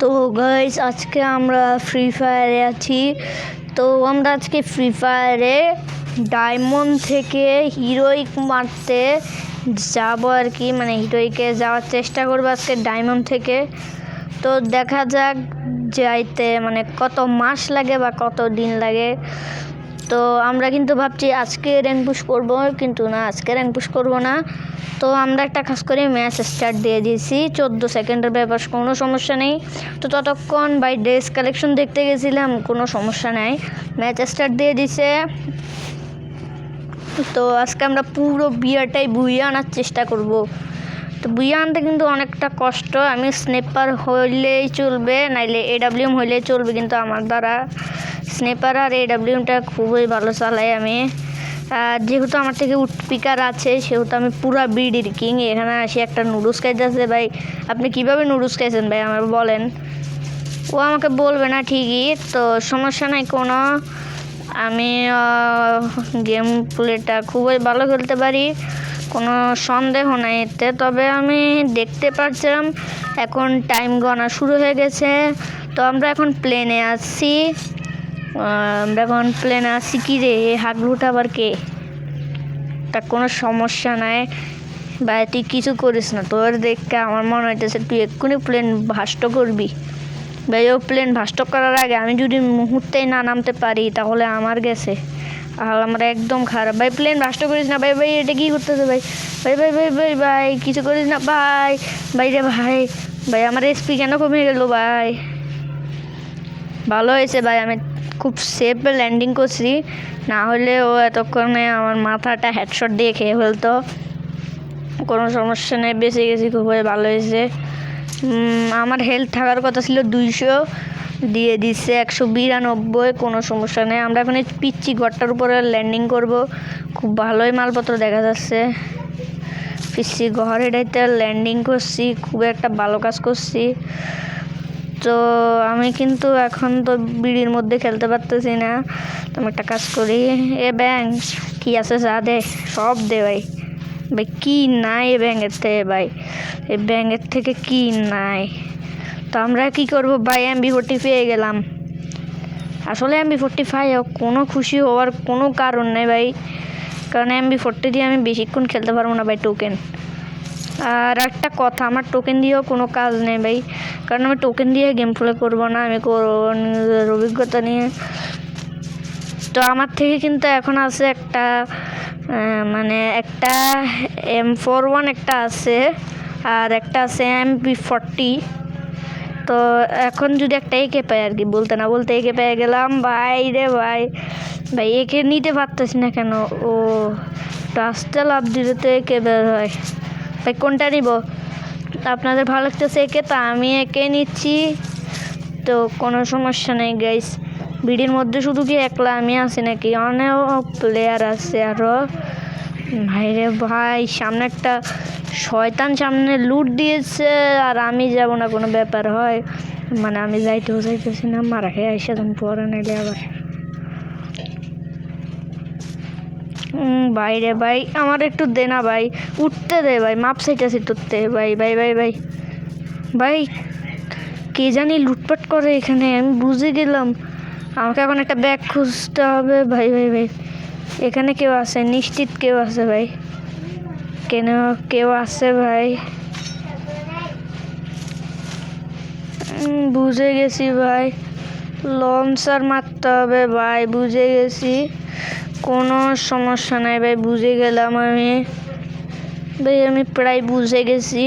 তো গাইস আজকে আমরা ফ্রি ফায়ারে আছি। তো আমরা আজকে ফ্রি ফায়ারে ডায়মন্ড থেকে হিরোইক মারতে যাব আর কি। মানে হিরোইকে যাওয়ার চেষ্টা করব আজকে ডায়মন্ড থেকে। তো দেখা যাক যাইতে মানে কত মাস লাগে বা কত দিন লাগে। তো আমরা কিন্তু ভাবছি আজকে র্যাঙ্ক পুশ করব, কিন্তু না, আজকে র্যাঙ্ক পুশ করব না। তো আমরা একটা খাস করে ম্যাচ স্টার্ট দিয়ে দিয়েছি, চোদ্দ সেকেন্ডের ব্যাপার, কোনো সমস্যা নেই। তো ততক্ষণ বাই ড্রেস কালেকশন দেখতে গেছিলাম, কোনো সমস্যা নাই। ম্যাচ স্টার্ট দিয়ে দিছে। তো আজকে আমরা পুরো বিয়ারটাই বুয়ে আনার চেষ্টা করব। তো বুইয়ে আনতে কিন্তু অনেকটা কষ্ট, আমি স্নেপার হইলেই চলবে, নাইলে এডাব্লিউএম হইলেই চলবে কিন্তু আমার দ্বারা। স্নেপার আর এডাব্লিউএমটা খুবই ভালো চালাই আমি। আর যেহেতু আমার থেকে উটপিকার আছে, সেহেতু আমি পুরা বিডির কিং। এখানে আসি একটা নুডলস খাইতেছে ভাই। আপনি কীভাবে নুডলস খাইছেন ভাই আমার বলেন। ও আমাকে বলবে না ঠিকই, তো সমস্যা নাই কোনো। আমি গেম প্লেটা খুবই ভালো খেলতে পারি। কোনো সন্দেহ নাই। এতে তবে আমি দেখতে পাচ্ছিলাম এখন টাইম গণা শুরু হয়ে গেছে। তো আমরা এখন প্লেনে আসছি আমরা এখন প্লেনে আসছি কি রে? হাগলুট আবার কে? তা কোনো সমস্যা নাই। বা তুই কিছু করিস না। তোর দেখতে আমার মনে হইতেছে তুই এক্ষুনি প্লেন ভাষ্ট করবি। ভাই, ও প্লেন ভাষ্ট করার আগে আমি যদি মুহূর্তেই না নামতে পারি, তাহলে আমার গেছে। আর আমরা একদম খারাপ। ভাই প্লেন ভাষ্ট করিস না। ভাই ভাই, এটা কি করতেছে ভাই? ভাই ভাই ভাই ভাই ভাই, কিছু করিস না। ভাই ভাই রে ভাই ভাই, আমার এসপি কেন কমে গেল ভাই? ভালো হয়েছে ভাই, আমি খুব সেফ ল্যান্ডিং করছি। না হলে ও এতক্ষণে আমার মাথাটা হেডশট দিয়ে খেয়ে ফেলতো। কোনো সমস্যা নেই, বেঁচে গেছি খুবই ভালো হয়েছে। আমার হেলথ থাকার কথা ছিল দুইশো। দিয়ে দিচ্ছে একশো বিরানব্বই, কোনো সমস্যা নেই। আমরা এখন পিচ্ছি ঘরটার উপরে ল্যান্ডিং করব। খুব ভালোই মালপত্র দেখা যাচ্ছে। পিচ্ছি ঘর এটাইতে ল্যান্ডিং করছি, খুব একটা ভালো কাজ করছি। তো আমি কিন্তু এখন তো বিড়ির মধ্যে খেলতে পারতেছি না। তো আমি একটা কাজ করি। এ ব্যাং, কি আছে যা দে, সব দে ভাই। ভাই, কী নাই এ ব্যাঙের থেকে ভাই? এ ব্যাঙের থেকে কী নাই? তো আমরা কি করব? ভাই এমবি ফোর্টি পেয়ে গেলাম। আসলে এমবি ফোর্টি ফাইভ কোনো খুশি হওয়ার কোনো কারণ নেই ভাই। কারণ এমবি ফোর্টি দিয়ে আমি বেশিক্ষণ খেলতে পারব না ভাই টোকেন আর একটা কথা, আমার টোকেন দিয়েও কোনো কাজ নেই ভাই। কারণ আমি টোকেন দিয়ে গেম প্লে করব না, আমি নিজের অভিজ্ঞতা নিয়ে। তো আমার থেকে কিন্তু এখন আছে একটা মানে একটা এম ফোর ওয়ান একটা আছে, আর একটা আছে এম পি ফর্টি তো এখন যদি একটা একে পাই আর কি, বলতে না বলতে একে পেয়ে গেলাম। ভাই রে ভাই ভাই একে নিতে পারতেছি না কেন? ও রাস্তা লাভ দিলে তো একে বের হয়। ভাই কোনটা নিব? আপনাদের ভালো লাগতেছে একে? তা আমি একে নিচ্ছি। তো কোনো সমস্যা নেই গাইস ভিডিওর মধ্যে শুধু কি একলা আমি আছি নাকি অনেক প্লেয়ার আছে আরও ভাইরে ভাই, সামনে একটা শয়তান সামনে লুট দিয়েছে আর আমি যাব না কোনো ব্যাপার হয়। মানে আমি যাইতেও যাইতেছি না মারা খেয়ে আইসা তুমি পরে নাইলে আবার। উম, বাইরে ভাই আমার একটু দে না ভাই উঠতে দে ভাই মাপ সাইটাছি তুলতে ভাই ভাই ভাই ভাই। ভাই কে জানি লুটপাট করে এখানে আমি বুঝে গেলাম। আমাকে এখন একটা ব্যাগ খুঁজতে হবে ভাই ভাই ভাই। এখানে কেউ আছে নিশ্চিত কেউ আছে ভাই। কেন কেউ আছে ভাই? বুঝে গেছি ভাই। লঞ্চার মারতে হবে ভাই, বুঝে গেছি। কোনো সমস্যা নাই ভাই, বুঝে গেলাম আমি। ভাই, আমি প্রায় বুঝে গেছি।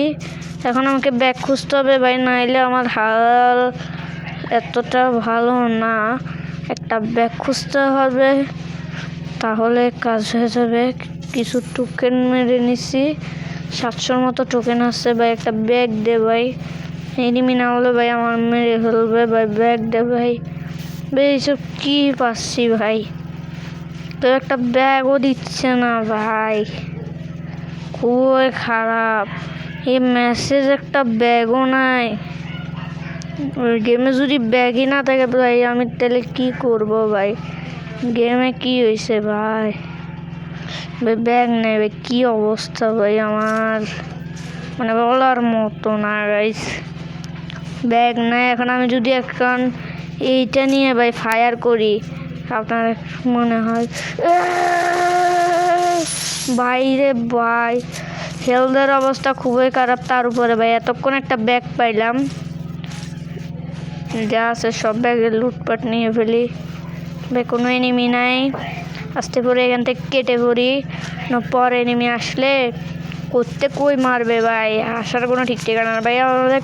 এখন আমাকে ব্যাগ খুঁজতে হবে ভাই, নাইলে আমার হাল এতটা ভালো না। একটা ব্যাগ খুঁজতে হবে, তাহলে কাজ হয়ে যাবে। কিছু টোকেন মেরে নিছি। সাতশোর মতো টোকেন আসছে ভাই, একটা ব্যাগ দে ভাই। এনিমি না হলে ভাই, আমার মেরে ফেলবে ভাই ব্যাগ দে ভাই। ভাই এইসব কী পাচ্ছি ভাই? তো একটা ব্যাগও দিচ্ছে না ভাই। খুবই খারাপ। এই মেসেজ একটা ব্যাগও নাই। গেমে যদি ব্যাগই না থাকে ভাই, আমি তাহলে কী করব ভাই? গেমে কি হয়েছে ভাই? ব্যাগ ভাই কী অবস্থা ভাই আমার? মানে বলার মতো না গাইস ব্যাগ নাই, এখন আমি যদি এখন এইটা নিয়ে ভাই ফায়ার করি, আপনার মনে হয়? বাইরে ভাই হেলথের অবস্থা খুবই খারাপ তার উপরে ভাই, এতক্ষণ একটা ব্যাগ পাইলাম। যা আছে সব ব্যাগের লুটপাট নিয়ে ফেলি। ভাই, কোনো এনিমি নাই। আস্তে করে এখান থেকে কেটে পড়ি। পর এনিমি আসলে করতে কই মারবে ভাই? আসার কোনো ঠিক ঠিকানা ভাই, আমাদের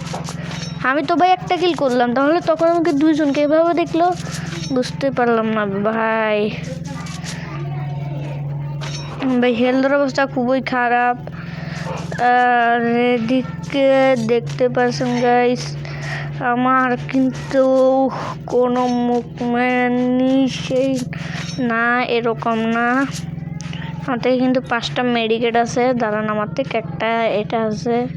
আমি তো ভাই একটা কিল করলাম। তাহলে তখন আমাকে দুইজনকে এভাবে দেখল? বুঝতে পারলাম না ভাই। ভাই হেলথের অবস্থা খুবই খারাপ। আর এদিকে দেখতে পাচ্ছেন গাইস আমার কিন্তু কোনো মুভমেন্টই সেই, না, এরকম না। আমার থেকে কিন্তু পাঁচটা মেডিকেট আছে, দাঁড়ান আমার থেকে একটা, এটা আছে।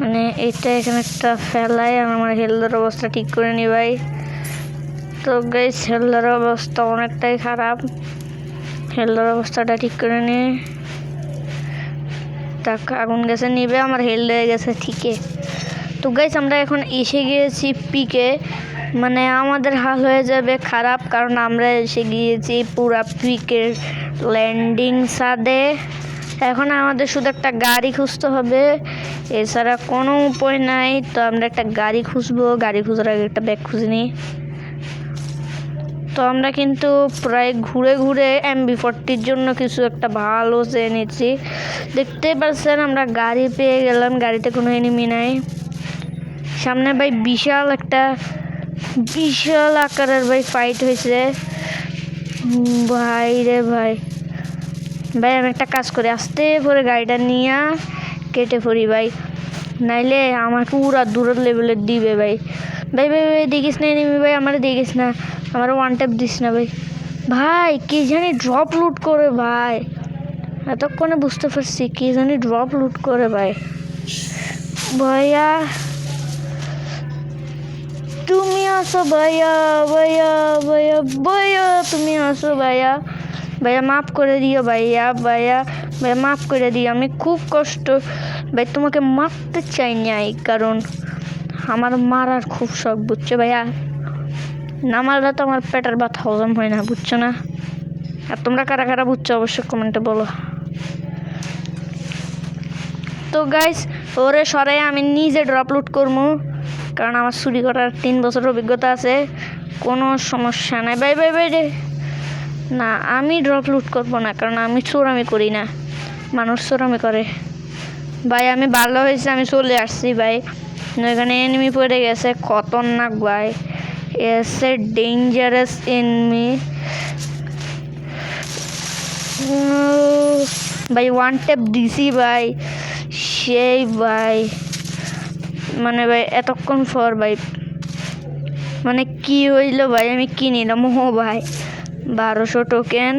মানে এটা এখানে একটা ফেলাই আর আমার হেলথের অবস্থা ঠিক করে নি ভাই। তো গাইস হেলথের অবস্থা অনেকটাই খারাপ। হেলথের অবস্থাটা ঠিক করে নি। তাক আগুন গেছে নিবে, আমার হেলথ হয়ে গেছে, ঠিকই। তো গাইস আমরা এখন এসে গিয়েছি পিকে। মানে আমাদের হাল হয়ে যাবে খারাপ, কারণ আমরা এসে গিয়েছি পুরা পিকের ল্যান্ডিং সাদে। এখন আমাদের শুধু একটা গাড়ি খুঁজতে হবে। এছাড়া কোনো উপায় নাই, তো আমরা একটা গাড়ি খুঁজবো। গাড়ি খুঁজার আগে একটা ব্যাগ খুঁজে নিই। তো আমরা কিন্তু প্রায় ঘুরে ঘুরে এমবি ফোরটির জন্য কিছু একটা ভালো চেয়ে নিচ্ছি। দেখতে পাচ্ছেন, আমরা গাড়ি পেয়ে গেলাম। গাড়িতে কোনো এনিমি নাই। সামনে ভাই বিশাল একটা বিশাল আকারের ভাই ফাইট হয়েছে। ভাই রে ভাই। ভাই, আমি একটা কাজ করি, আস্তে করে গাড়িটা নিয়ে কেটে পড়ি ভাই। নাইলে আমার পুরা দূরের লেভেলের দিবে ভাই। ভাই ভাই ভাই, দেখিস না এনিমি ভাই? আমার দেখিস না। আমার ওয়ান ট্যাপ দিস না ভাই। ভাই, কে জানি ড্রপ লুট করে ভাই। এতক্ষণে বুঝতে পারছি কে জানি ড্রপ লুট করে ভাই। ভাইয়া তুমি আসো ভাইয়া ভাইয়া ভাইয়া ভাইয়া, তুমি আসো ভাইয়া। ভাইয়া, মাফ করে দিও ভাইয়া ভাইয়া ভাইয়া, মাফ করে দিও। আমি খুব কষ্ট। ভাই, তোমাকে মারতে চাই নাই, কারণ আমার মারার খুব শখ, বুঝছ ভাইয়া? না মারলে তো আমার পেটের ব্যথা হজম হয় না, বুঝছ না? আর তোমরা কারা কারা বুঝছ, অবশ্যই কমেন্টে বলো। তো গাইস ওরে সরাই আমি নিজে ড্রপ লুট করব কারণ আমার চুরি করার তিন বছর অভিজ্ঞতা আছে, কোনো সমস্যা নাই। বাই বাই বাই রে। না, আমি ড্রপ লুট করব না, কারণ আমি চোরামি করি না। মানুষ চোরামি করে। ভাই, আমি ভালো হয়েছে, আমি চলে আসছি, ভাই। এখানে এনিমি পড়ে গেছে, খতরনাক ভাই। এসে ডেঞ্জারাস এনিমি ভাই ওয়ান টেপ দিছি, ভাই। সেই, ভাই। মানে ভাই, এতক্ষণ পর ভাই মানে কি হইল ভাই? আমি কি নিলাম ও ভাই। বারোশো টোকেন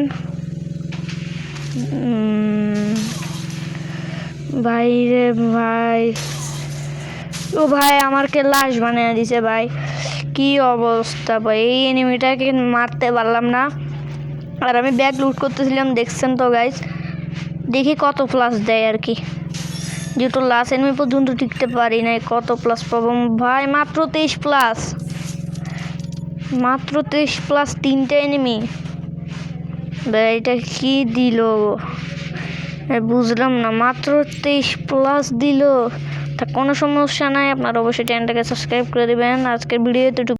ভাই রে ভাই। ও ভাই, আমারকে লাশ বানিয়ে দিছে ভাই। কি অবস্থা ভাই? এই এনিমিটাকে মারতে পারলাম না। আর আমি ব্যাগ লুট করতেছিলাম, দেখছেন তো গাইজ দেখি কত প্লাস দেয় আর কি। যেহেতু লাস্ট এনিমি পর্যন্ত টিকতে পারি নাই, কত প্লাস পাবো? ভাই, মাত্র তেইশ প্লাস মাত্র তেইশ প্লাস তিনটে এনিমি এটা কি দিল? বুঝলাম না। মাত্র তেইশ প্লাস দিল। তা কোনো সমস্যা নাই, আপনারা অবশ্যই চ্যানেলটাকে সাবস্ক্রাইব করে দেবেন। আজকের ভিডিও তো